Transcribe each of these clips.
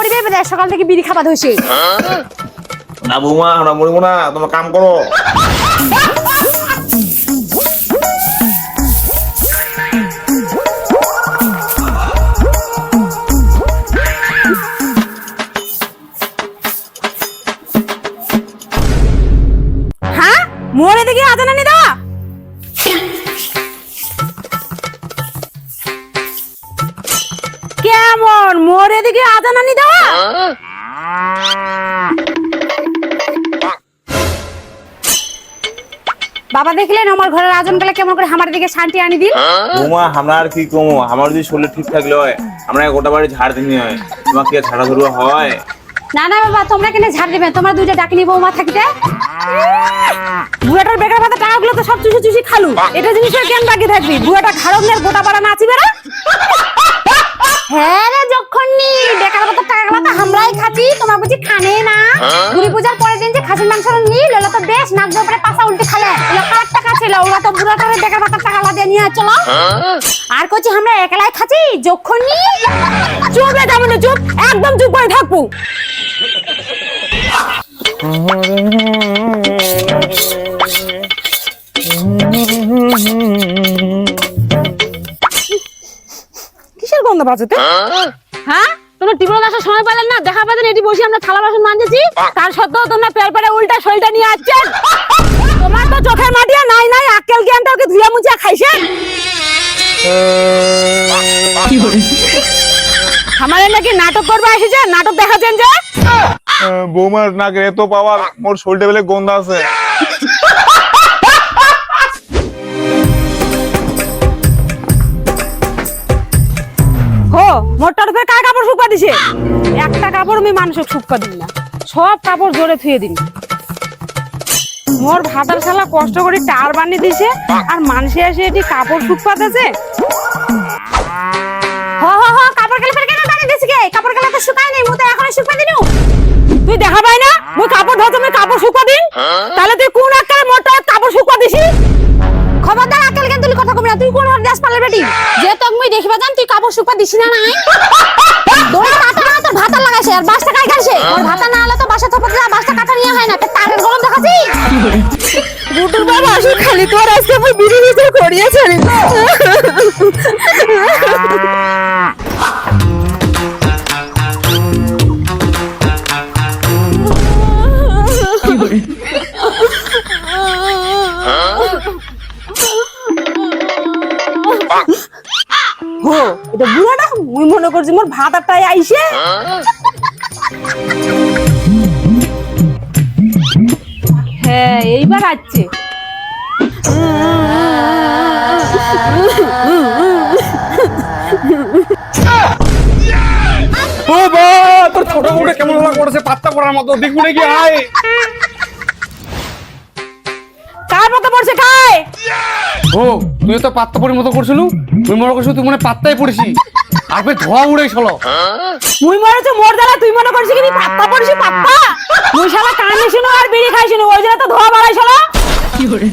বোধহয় সকাল থেকে বিড়ি খাবার হয়েছে না বৌমা আমরা মরিব না তোমার কাম করো। হ্যাঁ? মোড়ে বাবা দেখলেন আমার ঘরের আজান বেলা কেমন করে আমার দিকে শান্তি আনি দিন? বৌমা আমরা আর কি কমো আমার যদি শরীর ঠিক থাকলে হয় আমরা গোটা বাড়ি ঝাড় দিনি হয়। তোমার কি ঝাড়া ধরুয়া হয়? না না বাবা তোমরা কেন ঝাড় দেবে? তোমরা দুইটা ডাকিনি বৌমা থাকিতে। বুড়াটার বেকার ভাতা টাকাগুলো তো সব চুষি চুষি খালু। এটা জিনিসের কেন বাকি থাকবি? বুড়াটা নিয়ে গোটা পাড়া নাচিবে না? হ্যাঁ রে যখনই বেকার ভাতা টাকাগুলো তো আমরাই খাচ্ছি তোমার বুঝি খানে না। দুর্গা পূজার পরের দিন যে খাসির মাংস নিয়ে লোলা তো বেশ নাক জোপড়ে পাশা উল্টে খালে। এগুলো কার টাকা ছিল ওরা তো বুড়াটারে বেকার ভাতা টাকা দিয়ে নিয়ে চলো। আর কচি আমরা একলাই খাচ্ছি? যখনই চুপ রে যাব চুপ। একদম চুপ করে থাকব। কিসের গন্ধ বাজতে হ্যাঁ? তোমরা আসার সময় পেলেন না? দেখা পেলেন এটি বসে আমরা থালা বাসন মাজেছি তার সত্ত্বেও তোমরা উল্টা শরীরটা নিয়ে আসছেন। তোমার তো চোখের মাটিয়া নাই নাই। আক্কেল জ্ঞানটা ওকে ধুয়া মুছিয়া খাইছেন? আমার নাকি নাটক করবে এসেছেন নাটক দেখাচ্ছেন যে? বৌমার নাকে এত পাওয়ার মোর শরীরটা বেলে গন্ধ আছে। হো মোর তরফে কার কাপড় শুকা দিছে? একটা কাপড় আমি মানুষের শুকা দিন না। সব কাপড় জোরে থুয়ে দিন মোর ভাতার শালা কষ্ট করে টার বানিয়ে দিছে, আর মানুষে এসে এটি কাপড় শুকাতেছে হ হ হ, কাপড় ফের কেন বানিয়ে দিছি কে? কাপড় গেলে তো শুকায় নাই মুতে এখন শুকা দিনু তুই দেখা পাই না? মুই কাপড় ধরতে আমি কাপড় শুকা দিন তাহলে তুই কোন একটা মোটা কাপড় শুকা দিছি খবরদার আকেল কেন তুই কথা কবি না? তুই কোন হর দেশ পালে বেটি? যে তোক শুকা দিছি না নাই? দোড়া কাটা না তোর ভাতা লাগাইছে আর বাসটা কাই কাটছে ওর ভাতা না হলে তো বাসা থপতে যা বাসটা কাটা নিয়ে হয় না একটা তারের গরম দেখাছি গুটুর বাবা আসলে খালি তোর আজকে মুই বিড়ি বিড়ি করিয়েছে করছি মোর ভাতাটাই আইছে। হ্যাঁ এইবার আসছে ও বা তোর ছোট বউটা কেমন হলা করেছে পাত্তা পড়ার মতো দেখব কি আয়। কার মতো পড়ছে খায় ও তুই তো পাত্তা পড়ির মতো করছিলু তুই মনে করছিস তুই মনে পাত্তাই পড়েছি আর ফের ধোয়া উড়ে চলো মুই মরেছে মোর দ্বারা তুই মনে করছিস কি? পাপ্পা পড়ছি পাপ্পা? তুই শালা কানে শুনো আর বিড়ি খাই শুনো ওই জন্য তো ধোয়া বাড়াই করে?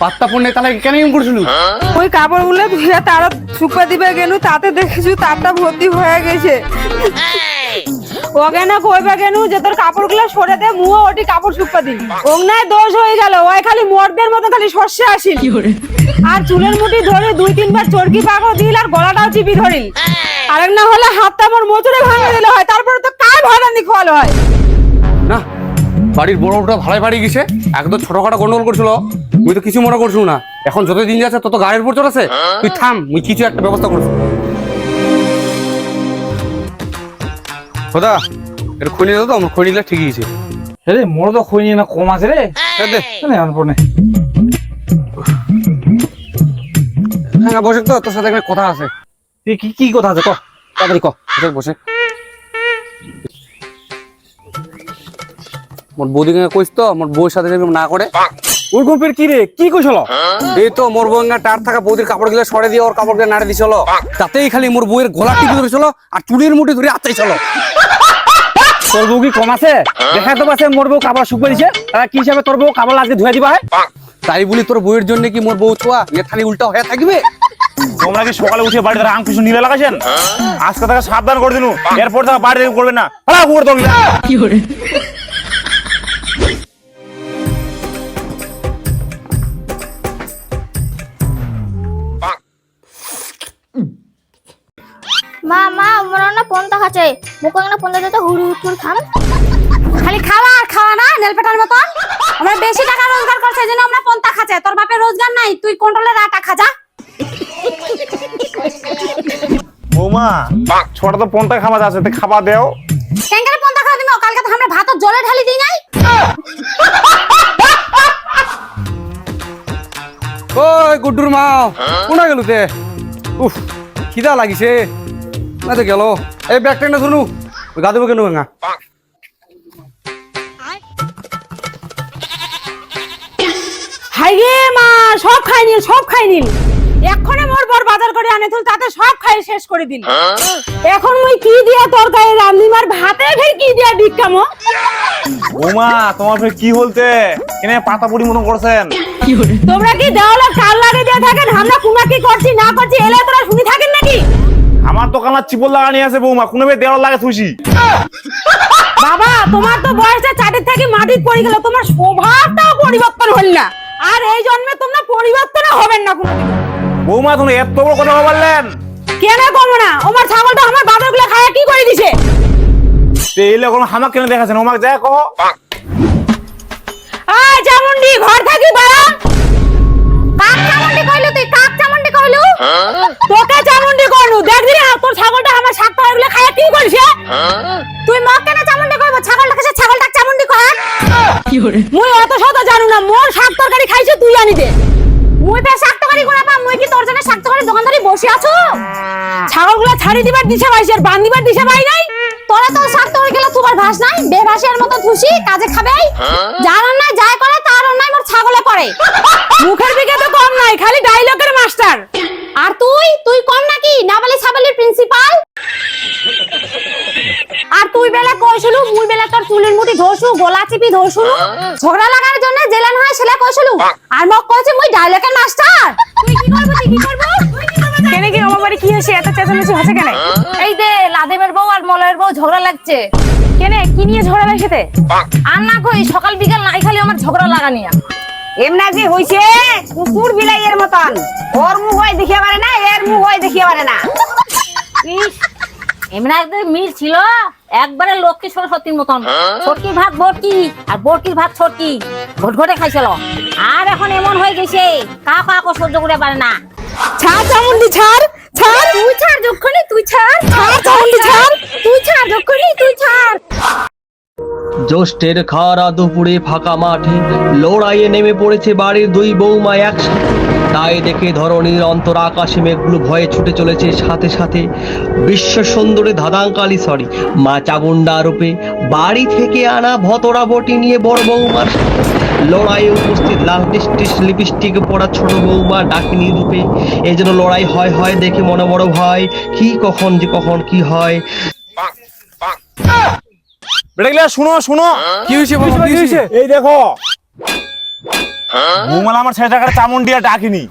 পাত্তা পড়নে তাহলে কেন এমন করছিল? ওই কাপড় কাপড়গুলো ধুয়ে তারা শুকা দিবে গেল তাতে দেখেছি তারটা ভর্তি হয়ে গেছে। ওকে না কইবে কেন যে তোর কাপড়গুলো সরে দে মুও ওটি কাপড় শুকা দিন ওগনায় দোষ হয়ে গেল ওই খালি মর্দের মতো খালি সর্ষে আসিল। আর চুলের মুঠি ধরে দুই তিনবার চরকি পাকড় দিল আর গলাটাও চিপি ধরিল। আরেক না হলে হাতটা আমার মোচড়ে ভাঙে দিলে হয় তারপরে তো কার ভাড়ানি খোয়ালো হয়? না বাড়ির বড় বড়টা ভালাই বাড়ি গেছে একদম ছোটখাটো গন্ডগোল করছিল। মুই তো কিছু মনে করছু না। এখন যত দিন যাচ্ছে তত গাড়ির উপর চড়াছে। তুই থাম মুই কিছু একটা ব্যবস্থা করছি। খোদা এটা দাও তো আমার খুঁজে নিলে ঠিকই আছে রে মোর তো খুঁজে না কম আছে রে। দে না অল্প নে হ্যাঁ বসে তো তোর সাথে কথা আছে। তুই কি কি কথা আছে? ক। তাড়াতাড়ি ক বসে বসে। মোর বৌদিকে কইস তো মোর সাথে না করে। ওই গল্পের কি রে? কি কইছিল? এই তো মোর বউঙ্গা টার থাকা বৌদির কাপড়গুলো সরে দিয়ে ওর কাপড়গুলো নাড়ে দিছিল। তাতেই খালি মোর বউয়ের গলা টিপে ধরেছিল আর চুড়ির মুঠি ধরে আত্মাই ছিল তোর বউ কি কম আছে? দেখা তো পাচ্ছে মোর বউ কাপড় শুকিয়ে দিছে। তারা কি হিসাবে তোর বউ কাপড় আজকে ধুয়ে দিবা হয় তাই বলি তোর বউয়ের জন্য কি মোর বউ ছোয়া? এ উল্টা হয়ে থাকবে? তোমরা কি সকালে উঠে বাড়িতে রাম কিছু নিলে লাগাছেন আজকে তাকে সাবধান করে দিন। এরপর থেকে বাড়িতে করবে না। কি কুকুর আমার না পন্তা খাচ্ছে মুখে না পন্তা দিতে হুড় হুড় খাম। খালি খাওয়া আর খাওয়া না নেলপেটার মতন। আমরা বেশি টাকা রোজগার করছে জন্য আমরা পন্তা খাচ্ছে। তোর বাপের রোজগার নাই তুই কন্ট্রোলের আটা খাজা বৌমা ছোট তো পন্থা খাবার আছে তে খাবার দেও। কেঙ্কারে পন্তা খাওয়া দিমো কালকে তো আমরা ভাত জলে ঢালি দিই নাই। ওই গুড্ডুর মা কোনা গেল তে উফ খিদা লাগিছে। না তো গেল। এই ব্যাগটা না শুনু গা দেবো কেন গা হাই রে মা সব খাই নিল সব খাই নিল এক্ষণে মোর বর বাজার করে আনে তুই তাতে সব খাই শেষ করে দিল এখন মুই কি দিয়া তরকারি রান্ধি মার ভাতে ফের কি দিয়া তোমার ফের কি বলতে? এনে পাতা পুরি মতন করছেন? তোমরা কি দেওয়ালে কাল লাগে দিয়ে থাকেন? আমরা কুমা কি করছি না করছি এলে তোরা শুনি থাকেন নাকি? আমার কালার চিপল লাগানি আছে বৌমা কোনো দেওয়াল লাগে থুইছি বাবা তোমার তো বয়সটা চাটির থেকে মাটির পড়ে গেল তোমার স্বভাবটাও পরিবর্তন হল না। আর এই জন্মে তোমরা পরিবর্তন হবেন না কোনো বৌমা তুমি এত বড় কথা বললেন। কেন কম না? আমার ছাগলটা আমার বাজারগুলো খায় কি করে দিছে? এই লোক হামাক কেন দেখাছেন ওমাক যায় কহ আয় চামুন্ডি ঘর থাকি তোকে চামুন্ডি কইলু দেখ দিরে তোর ছাগলটা আমার শাকগুলো খায় কি করছে? তুই মক কেন চামুন্ডি কইব ছাগলটাকে সে ছাগলটা চামুন্ডি কয় মুই অত শত জানু না মোর শাক তরকারি খাইছে তুই আনি দে। মুই ফের শাক তরকারি কোনা পা মুই কি তোর জন্য শাক তরকারি দোকানদারি বসে আছো? ছাগলগুলো ছাড়ি দিবার দিশা পাইছি আর বান্ধিবার দিশা পাই নাই। তোরা তো শাক তরকারি গেলে তোমার ভাস নাই বেভাসের মতো খুশি কাজে খাবে? যার অন্যায় যায় করে তার অন্যায় মোর ছাগলে করে। মুখের দিকে তো কম নাই খালি ডায়লগের মাস্টার আর তুই? তুই কম নাকি? নাবালি সাবালির প্রিন্সিপাল আর তুই বেলা কইছিলু মুই বেলা তোর চুলের মুঠি ধরছু গলা চিপি ধরছু ঝগড়া লাগার জন্য জেলান হয় সেলা কইছিলু আর মক কইছে মুই ডায়লগের মাস্টার তুই কি করব তুই কি করব? কেনে কি আমার বাড়ি কি হইছে এত চেঁচামেচি হচ্ছে কেন? এই দে লাদেমের বউ আর মলয়ের বউ ঝগড়া লাগছে। কেনে কি নিয়ে ঝগড়া লাগছে আর না কই সকাল বিকাল নাই খালি আমার ঝগড়া লাগানিয়া। এমনা যে হইছে কুকুর বিলাইয়ের মতন। ওর মুখ হয় দেখিয়ে পারে না এর মুখ হয় দেখিয়ে পারে না। মিল ছিল একবারে লক্ষ্মী সরস্বতীর মতন। ছটকির ভাত বটকি আর বটকির ভাত ছটকি ঘটঘটে খাইছিল। আর এখন এমন হয়ে গেছে কা কাকো সহ্য করে পারে না। ছাড় চামুন্ডি ছাড় ছাড়। তুই ছাড় যখনই তুই ছাড়। ছাড় চামুন্ডি ছাড়। তুই ছাড় যখনই তুই ছাড়। জ্যৈষ্ঠের খারা দুপুরে ফাঁকা মাঠে লড়াইয়ে নেমে পড়েছে বাড়ির দুই বৌমা একসাথে। তাই দেখে ধরণীর অন্তর আকাশে মেঘগুলো ভয়ে ছুটে চলেছে। সাথে সাথে বিশ্ব সুন্দরী ধাদাঙ্কালি সরি মা চামুন্ডা রূপে বাড়ি থেকে আনা ভতরা বটি নিয়ে বড় বৌমার লড়াইয়ে উপস্থিত লাল টিস লিপস্টিক পড়া ছোট বৌমা ডাকিনী রূপে। এই জন্য লড়াই হয় হয় দেখে মনে বড় ভয় কি কখন যে কখন কি হয়। বেটা গেলে শুনো শুনো। কি হয়েছে বাবা কি হয়েছে এই দেখো। বৌমালা আমার ছেলেটাকে টাকার চামুন্ডিয়া ডাকিনি।